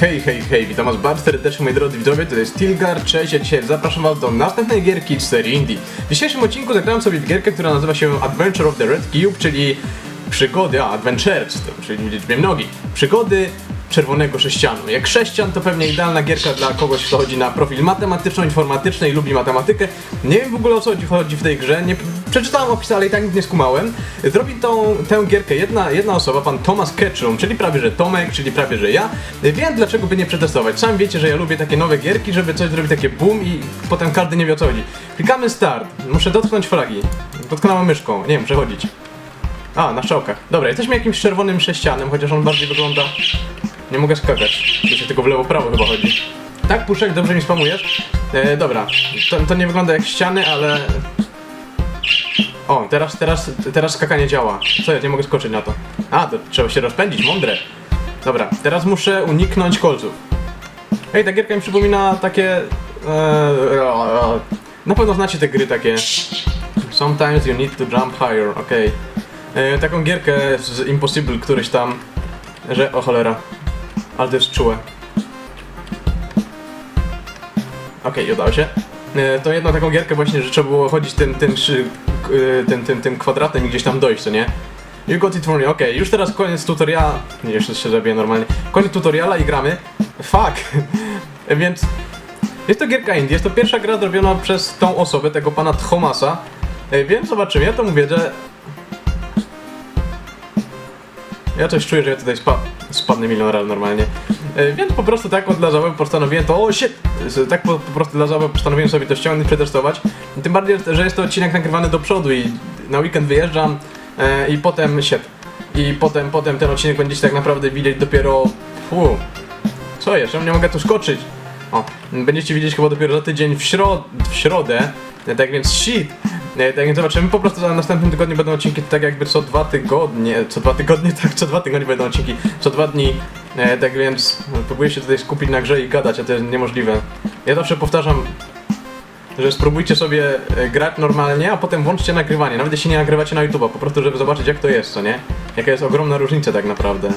Hej, hej, hej, witam was bardzo serdecznie moi drodzy widzowie, to jest Tilgar, cześć, ja dzisiaj zapraszam was do następnej gierki z serii Indie. W dzisiejszym odcinku zagrałem sobie w gierkę, która nazywa się Adventure of the Red Cube, czyli przygody, a Adventures, to czyli liczbie mnogi, przygody czerwonego sześcianu. Jak sześcian to pewnie idealna gierka dla kogoś, kto chodzi na profil matematyczno-informatyczny i lubi matematykę. Nie wiem w ogóle o co chodzi w tej grze, nie, przeczytałem opis, ale i tak nic nie skumałem. Zrobi tą, tę gierkę jedna, jedna osoba, pan Thomas Ketchum, czyli prawie że Tomek, czyli prawie że ja. Wiem dlaczego by nie przetestować. Sam wiecie, że ja lubię takie nowe gierki, żeby coś zrobić takie boom i potem każdy nie wie o co chodzi. Klikamy start, muszę dotknąć flagi. Dotknąłem myszką, nie wiem, przechodzić. A, na strzałkach. Dobra, jesteśmy jakimś czerwonym sześcianem, chociaż on bardziej wygląda... Nie mogę skakać. To się tylko w lewo prawo chyba chodzi. Tak, Puszek, dobrze mi spamujesz? E, dobra, to, to nie wygląda jak ściany, ale... O, teraz, teraz, teraz skakanie działa. Co, ja nie mogę skoczyć na to. A, to trzeba się rozpędzić, mądre. Dobra, teraz muszę uniknąć kolców. Ej, ta gierka mi przypomina takie... E, na pewno znacie te gry takie... Sometimes you need to jump higher, okej. E, taką gierkę z Impossible, któryś tam... Że... O cholera. Ale to jest czułe. Okej, udało się. E, To jedną taką gierkę właśnie, że trzeba było chodzić tym, tym, e, tym, tym, tym kwadratem i gdzieś tam dojść, co nie? You got it for me, okej, już teraz koniec tutoriala. Nie, jeszcze się zabiję normalnie. Koniec tutoriala i gramy. Fuck! Więc... Jest to gierka indie, jest to pierwsza gra zrobiona przez tą osobę, tego pana Thomasa. E, Więc zobaczymy, ja to mówię, że... Ja coś czuję, że ja tutaj spa spadnę milioner normalnie. E, Więc po prostu tak dla zabawy postanowiłem to... O shit! Tak po, po prostu dla zabawy postanowiłem sobie to ściągnąć, przetestować. Tym bardziej, że jest to odcinek nagrywany do przodu i na weekend wyjeżdżam e, i potem... Shit. I potem, potem ten odcinek będziecie tak naprawdę widzieć dopiero... Fu. Co jest? Nie mogę tu skoczyć. O, będziecie widzieć chyba dopiero za tydzień w, środ w środę. E, Tak więc shit. E, Tak więc zobaczymy, po prostu za następnym tygodniu będą odcinki tak jakby co dwa tygodnie, co dwa tygodnie, tak, co dwa tygodnie będą odcinki, co dwa dni, e, tak więc próbuję się tutaj skupić na grze i gadać, a to jest niemożliwe. Ja zawsze powtarzam, że spróbujcie sobie e, grać normalnie, a potem włączcie nagrywanie, nawet jeśli nie nagrywacie na YouTube'a, po prostu żeby zobaczyć jak to jest, co nie? Jaka jest ogromna różnica tak naprawdę.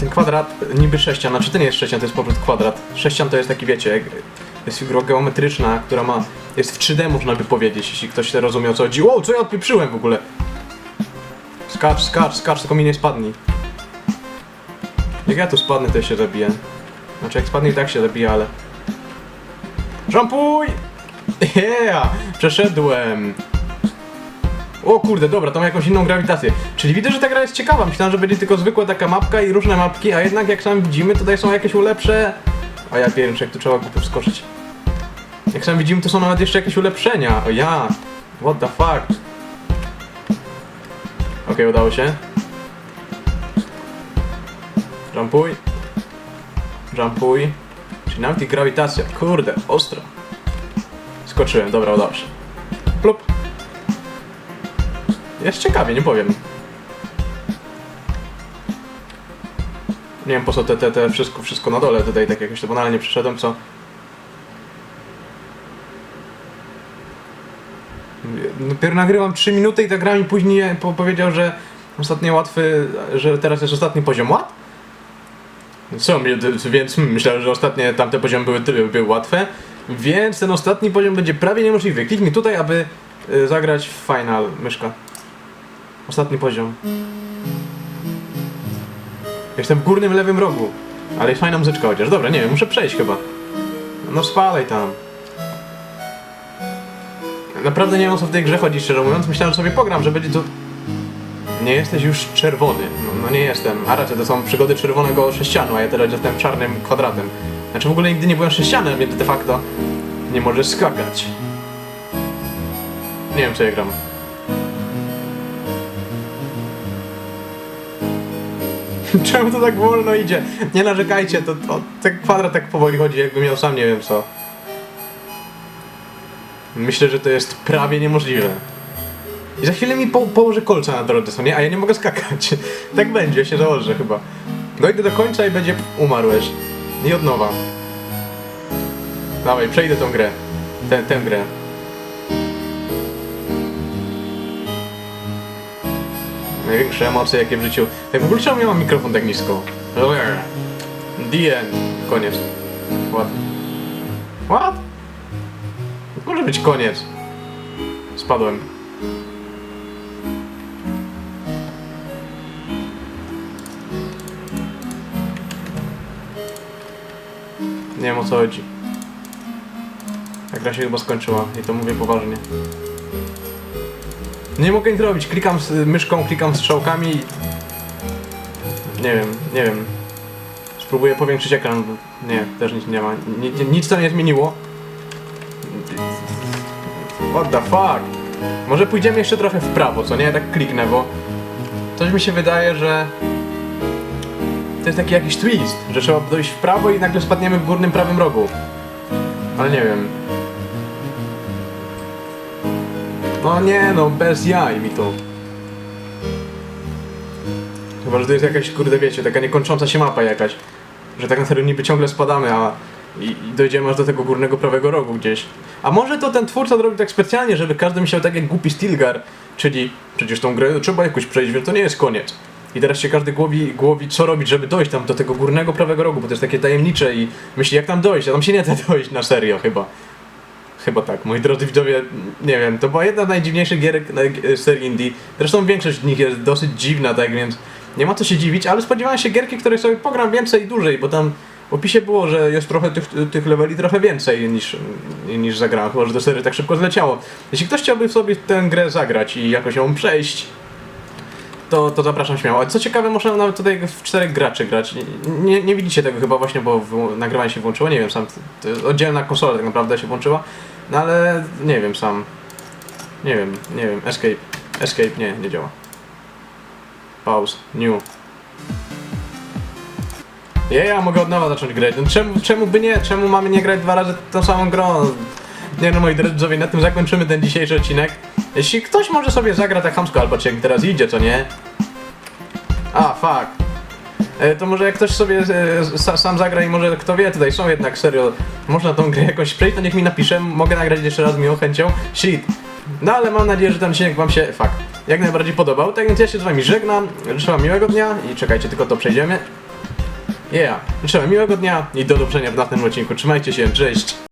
Ten kwadrat niby sześcian, znaczy to nie jest sześcian, to jest po prostu kwadrat. Sześcian to jest taki, wiecie, jest figura geometryczna, która ma, jest w 3D można by powiedzieć, jeśli ktoś rozumie o co chodzi. Wow, co ja odpieprzyłem w ogóle? Skacz, skacz, skacz, tylko mi nie spadnij. Jak ja tu spadnę, to się zabiję. Znaczy jak spadnę i tak się zabiję, ale... Żampuj! Yeah! Przeszedłem! O kurde, dobra, to ma jakąś inną grawitację. Czyli widzę, że ta gra jest ciekawa. Myślałem, że będzie tylko zwykła taka mapka i różne mapki, a jednak jak sam widzimy, tutaj są jakieś ulepsze... A ja pierniczę, jak tu trzeba głupio wskoczyć. Jak sam widzimy, to są nawet jeszcze jakieś ulepszenia. O ja! What the fuck? Okej, udało się. Jumpuj. Jumpuj. Czyli nawet i grawitacja. Kurde, ostro. Skoczyłem, dobra, udało się. Plup. Jest ciekawie, nie powiem. Nie wiem po co te, te, te wszystko, wszystko na dole tutaj tak jakoś to banalnie przeszedłem, co? Dopiero nagrywam 3 minuty i ta gra mi później po powiedział, że ostatnio łatwy, że teraz jest ostatni poziom łat? Mnie- więc myślałem, że ostatnie tamte poziomy były, były, łatwe, więc ten ostatni poziom będzie prawie niemożliwy. Kliknij tutaj, aby y, zagrać w final, myszka. Ostatni poziom. Jestem w górnym lewym rogu, ale jest fajna muzyczka chociaż. Dobra, nie wiem, muszę przejść chyba. No spalej tam. Naprawdę nie wiem co w tej grze chodzi, szczerze mówiąc. Myślałem, że sobie pogram, że będzie to... Nie jesteś już czerwony. No, no nie jestem. A raczej to są przygody czerwonego sześcianu, a ja teraz jestem czarnym kwadratem. Znaczy w ogóle nigdy nie byłem sześcianem, więc de facto nie możesz skakać. Nie wiem co ja gram. Czemu to tak wolno idzie? Nie narzekajcie, to, to ten kwadrat tak powoli chodzi, jakby miał sam nie wiem co. Myślę, że to jest prawie niemożliwe. I za chwilę mi po położy kolca na drodze, co nie? A ja nie mogę skakać. tak będzie, się założę chyba. Dojdę do końca i będzie umarłeś. I od nowa. Dawaj, przejdę tą grę. Tę, tę grę. Największe emocje jakie w życiu. Jak w ogóle czemu ja mam mikrofon tak nisko? The. Koniec. What? What? Może być koniec. Spadłem. Nie wiem o co chodzi. Ta gra się chyba skończyła i to mówię poważnie. Nie mogę nic robić, klikam z myszką, klikam strzałkami. Nie wiem, nie wiem. Spróbuję powiększyć ekran, nie, też nic nie ma. Ni- nic to nie zmieniło. What the fuck? Może pójdziemy jeszcze trochę w prawo, co nie? Tak kliknę, bo... Coś mi się wydaje, że... To jest taki jakiś twist, że trzeba dojść w prawo i nagle spadniemy w górnym prawym rogu. Ale nie wiem. No nie no, bez jaj mi to. Chyba, że to jest jakaś, kurde wiecie, taka niekończąca się mapa jakaś. Że tak na serio niby ciągle spadamy, a i, i dojdziemy aż do tego górnego prawego rogu gdzieś. A może to ten twórca zrobił tak specjalnie, żeby każdy myślał tak jak głupi Stilgar, czyli przecież tą grę trzeba jakoś przejść, więc to nie jest koniec. I teraz się każdy głowi, głowi co robić, żeby dojść tam do tego górnego prawego rogu, bo to jest takie tajemnicze i myśli jak tam dojść, a tam się nie da dojść na serio chyba. Chyba tak, moi drodzy widzowie, nie wiem, to była jedna z najdziwniejszych gier e, serii indie. Zresztą większość z nich jest dosyć dziwna, tak więc nie ma co się dziwić, ale spodziewałem się gierki, której sobie pogram więcej i dłużej, bo tam w opisie było, że jest trochę tych, tych leveli trochę więcej niż, niż zagrałem, chyba że to serii tak szybko zleciało. Jeśli ktoś chciałby sobie tę grę zagrać i jakoś ją przejść, to, to zapraszam śmiało. Co ciekawe, można nawet tutaj w czterech graczy grać. Nie, nie, widzicie tego chyba właśnie, bo nagrywanie się włączyło. Nie wiem sam. Oddzielna konsola tak naprawdę się włączyła. No ale nie wiem sam. Nie wiem, nie wiem. Escape. Escape nie, nie działa. Pause. New. Ja, ja mogę od nowa zacząć grać. No czemu, czemu by nie? Czemu mamy nie grać dwa razy tą samą grą? Nie no moi drodzy widzowie, na tym zakończymy ten dzisiejszy odcinek. Jeśli ktoś może sobie zagra tak chamsko, albo jak teraz idzie, co nie? A, fuck. E, To może jak ktoś sobie e, sa, sam zagra i może kto wie, tutaj są jednak serio, można tą grę jakoś przejść, to niech mi napisze, mogę nagrać jeszcze raz miłą chęcią. Shit. No ale mam nadzieję, że ten odcinek wam się, fuck, jak najbardziej podobał. Tak więc ja się z wami żegnam, życzę wam miłego dnia i czekajcie, tylko to przejdziemy. Yeah, życzę miłego dnia i do zobaczenia w następnym odcinku. Trzymajcie się, cześć!